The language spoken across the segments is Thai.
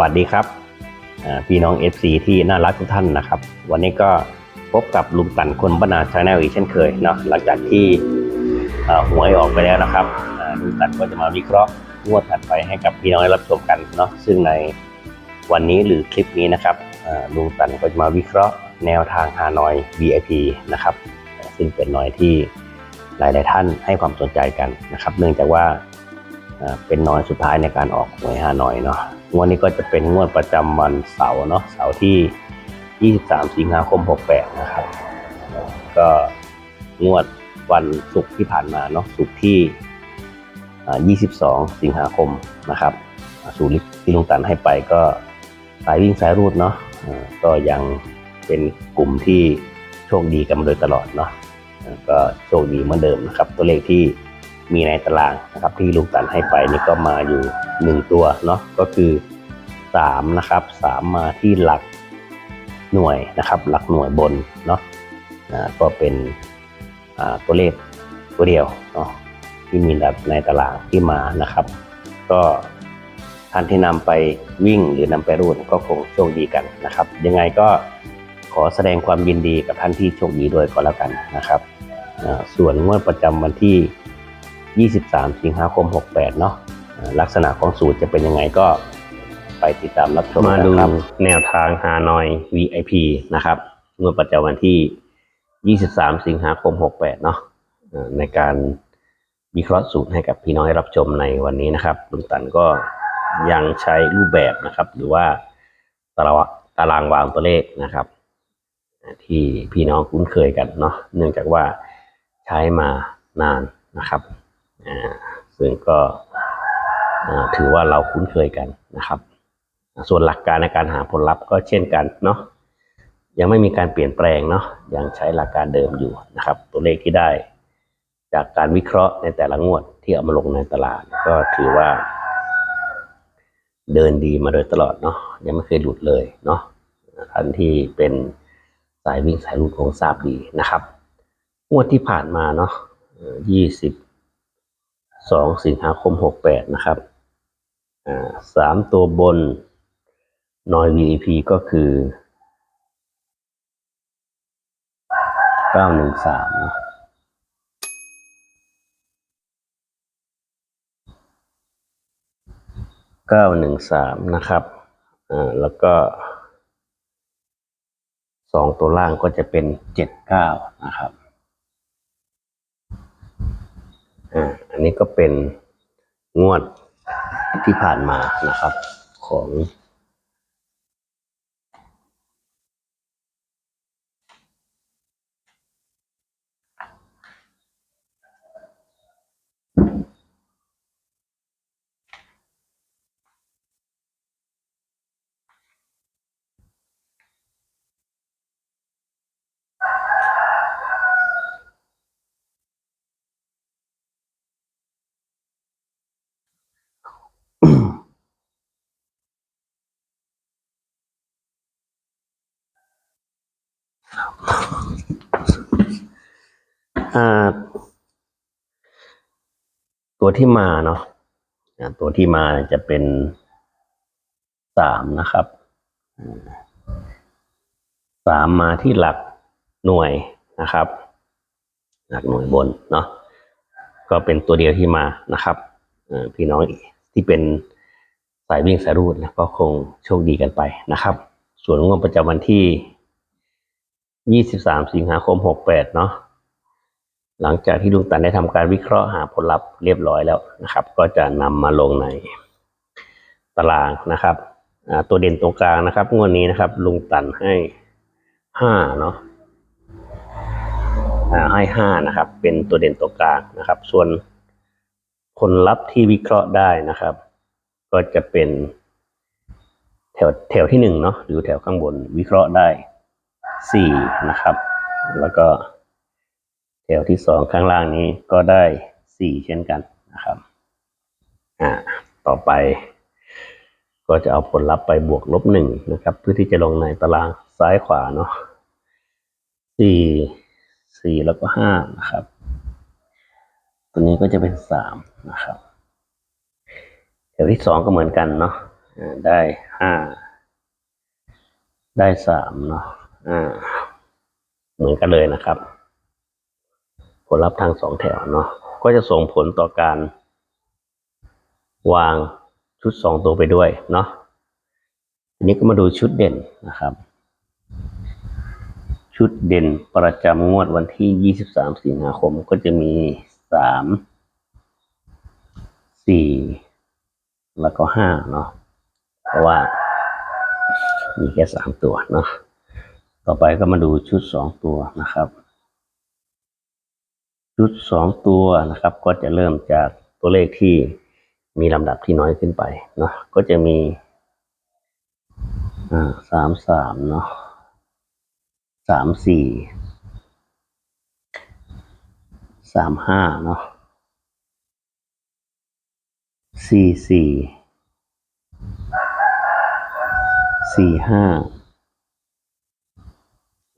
วัสดีครับพี่น้อง FC ที่น่ารักทุกท่านนะครับ วันนี้ก็พบกับลุงตันคนบรรณาชาแนลอีกเช่นเคยเนาะหลังจากที่หวยออกไปแล้วนะครับลุงตันก็จะมาวิเคราะห์งวดถัดไปให้กับพี่น้องได้รับชมกันเนาะซึ่งในวันนี้หรือคลิปนี้นะครับลุงตันก็จะมาวิเคราะห์แนวทางฮานอย VIP นะครับซึ่งเป็นหน่อยที่หลาย ๆ ท่านให้ความสนใจกันนะครับ เนื่องจากว่า เป็นนอยสุดท้ายในการออกหวยฮานอยเนาะงวดนี้ก็จะเป็นงวดประจำวันเสาร์เนาะเสาร์ที่ 23 สิงหาคม 68 นะครับ ก็งวดวันศุกร์ที่ผ่านมาเนาะศุกร์ที่ 22 สิงหาคมนะครับสูตรที่ลุงตันให้ไปก็สายวิ่งสายรูดเนาะก็ยังเป็นกลุ่มที่โชคดีกันมาโดยตลอดเนาะก็โชคดีเหมือนเดิมนะครับ ตัวเลขที่ มีในตารางนะครับ ที่ลุงตันให้ไปนี่ก็มาอยู่หนึ่งตัวเนาะก็คือสามนะครับสามมาที่หลักหน่วยนะครับ หลักหน่วยบนเนาะอ่าก็เป็นอ่าตัวเลขตัวเดียวเนาะที่มีในตารางที่มานะครับ ก็ท่านที่นำไปวิ่งหรือนำไปรูดก็คงโชคดีกันนะครับ ยังไงก็ขอแสดงความยินดีกับท่านที่โชคดีด้วยก็แล้วกันนะครับ ส่วนงวดประจำวันที่ 23 สิงหาคม 68 เนาะลักษณะของสูตรจะเป็นยังไงก็ไปติดตามรับชมมากันดูครับแนวทางฮานอย VIP นะครับงวดประจำวันที่ 23 สิงหาคม 68 เนาะในการวิเคราะห์สูตรให้กับพี่น้องรับชมในวันนี้นะครับลุงตันก็ยังใช้รูปแบบนะครับ หรือว่าตารางตารางวางตัวเลขนะครับ ที่พี่น้องคุ้นเคยกันเนาะเนื่องจากว่าใช้มานานนะครับ ซึ่งก็ถือว่าเราคุ้นเคยกันนะครับ ส่วนหลักการในการหาผลลัพธ์ก็เช่นกันเนาะยังไม่มีการเปลี่ยนแปลงเนาะยังใช้หลักการเดิมอยู่นะครับ ตัวเลขที่ได้จากการวิเคราะห์ในแต่ละงวดที่เอามาลงในตลาด ก็ถือว่า เดินดีมาโดยตลอดเนาะยังไม่เคยหลุดเลยเนาะท่านที่เป็นสายวิ่งสายหลุดคงทราบดีนะครับ งวดที่ผ่านมาเนาะยี่สิบ สองสิงหาคมหกแปดนะครับสามตัวบนนอย VEP ก็คือเก้าหนึ่งสามเก้าหนึ่งสามนะครับอ่าแล้วก็สองตัวล่างก็จะเป็นเจ็ดเก้านะครับอ่าอั นี้ก็เป็นงวดที่ผ่านมานะครับของ ตัวที่มาเนาะตัวที่มาจะเป็นสามนะครับสามมาที่หลักหน่วยนะครับ หลักหน่วยบนเนาะก็เป็นตัวเดียวที่มานะครับพี่น้องที่เป็นสายวิ่งสายรูดก็คงโชคดีกันไปนะครับ ส่วนงวดประจำวันที่ 23 สิงหาคม 68 เนาะ หลังจากที่ลุงตันได้ทำการวิเคราะห์หาผลลัพธ์เรียบร้อยแล้วนะครับ ก็จะนำมาลงในตารางนะครับตัวเด่นตรงกลางนะครับงวดนี้นะครับ ลุงตันให้ห้าเนาะให้ห้านะครับ เป็นตัวเด่นตัวกลางนะครับ ส่วนผลลัพธ์ที่วิเคราะห์ได้นะครับ ก็จะเป็นแถวแถวที่หนึ่งเนาะหรือแถวข้างบนวิเคราะห์ได้สี่นะครับ แล้วก็ แถวที่สองข้างล่างนี้ก็ได้สี่เช่นกันนะครับ อ่า ต่อไป ก็จะเอาผลลัพธ์ไปบวกลบหนึ่งนะครับ เพื่อที่จะลงในตารางซ้ายขวาเนาะสี่สี่แล้วก็ห้านะครับ ตัวนี้ก็จะเป็นสามนะครับแถวที่สองก็เหมือนกันเนาะได้ห้าได้สามเนาะอ่า เหมือนกันเลยนะครับ ลลัพธ์ทางสองแถวเนาะก็จะส่งผลต่อการ วางชุดสองตัวไปด้วยเนาะทีนี้ก็มาดูชุดเด่นนะครับ ชุดเด่นประจำงวดวันที่ 23 สิงหาคมก็จะมี 3 4 แล้วก็ 5 เนาะเพราะว่ามีแค่ 3 ตัวเนาะต่อไปก็มาดูชุด 2 ตัวนะครับ ชุด2ตัวนะครับ ก็จะเริ่มจากตัวเลขที่มีลำดับที่น้อยขึ้นไปเนาะก็จะมีสามสามเนาะสามสี่สามห้าเนาะสี่สี่สี่ห้า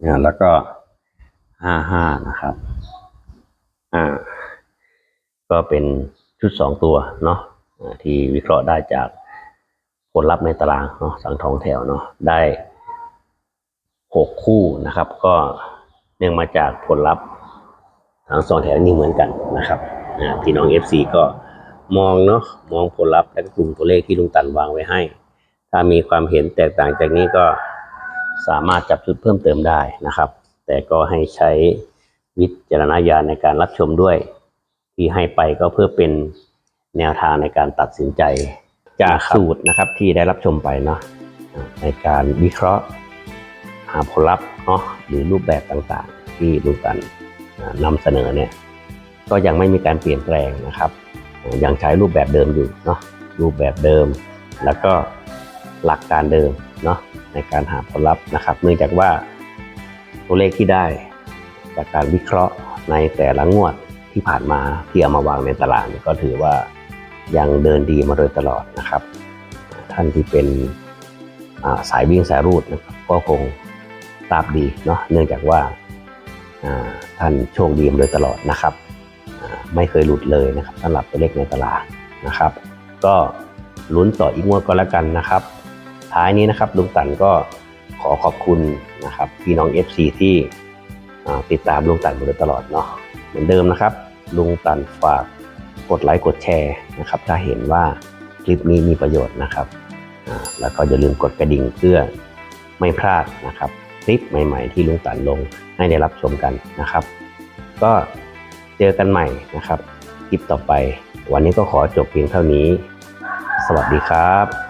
อ่าแล้วก็ห้าห้านะครับ อ่า ก็เป็นชุดสองตัวเนาะที่วิเคราะห์ได้จากผลลัพธ์ในตารางเนาะสังทองแถวเนาะได้หกคู่นะครับ ก็เนื่องมาจากผลลัพธ์ทั้งสองแถวนี้เหมือนกันนะครับพี่น้อง FC ก็มองเนาะมองผลลัพธ์และก็กลุ่มตัวเลขที่ลุงตันวางไว้ให้ ถ้ามีความเห็นแตกต่างจากนี้ก็สามารถจับจุดเพิ่มเติมได้นะครับ แต่ก็ให้ใช้ วิจารณญาณในการรับชมด้วย ที่ให้ไปก็เพื่อเป็นแนวทางในการตัดสินใจ จากสูตรนะครับที่ได้รับชมไปเนาะในการวิเคราะห์หาผลลัพธ์เนาะหรือรูปแบบต่างๆ ที่ลุงตันอ่านำเสนอเนี่ยก็ยังไม่มีการเปลี่ยนแปลงนะครับ ยังใช้รูปแบบเดิมอยู่เนาะรูปแบบเดิม แล้วก็หลักการเดิมเนาะในการหาผลลัพธ์นะครับ เนื่องจากว่าตัวเลขที่ได้ จากการวิเคราะห์ในแต่ละงวดที่ผ่านมาที่เอามาวางในตารางเนี่ยก็ถือว่ายังเดินดีมาโดยตลอดนะครับ ท่านที่เป็นาสายวิ่งสายรูดนะครับก็คงทราบดีเนาะเนื่องจากว่าาท่านโชคดีมาโดยตลอดนะครับ ไม่เคยหลุดเลยนะครับสำหรับตัวเลขในตลาดนะครับ ก็ลุ้นต่ออีกงวดก็แล้วกันนะครับ ท้ายนี้นะครับลุงตันก็ขอขอบคุณนะครับพี่น้อง FC ที่อ่ ติดตามลุงตันมาโดยตลอดเนาะเหมือนเดิมนะครับ ลุงตันฝากกดไลค์กดแชร์นะครับ ถ้าเห็นว่าคลิปนี้มีประโยชน์นะครับแล้วก็อย่าลืมกดกระดิ่งเพื่อไม่พลาดนะครับ คลิปใหม่ ๆ ที่ลุงตันลงให้ได้รับชมกันนะครับ ก็เจอกันใหม่นะครับ คลิปต่อไป วันนี้ก็ขอจบเพียงเท่านี้ สวัสดีครับ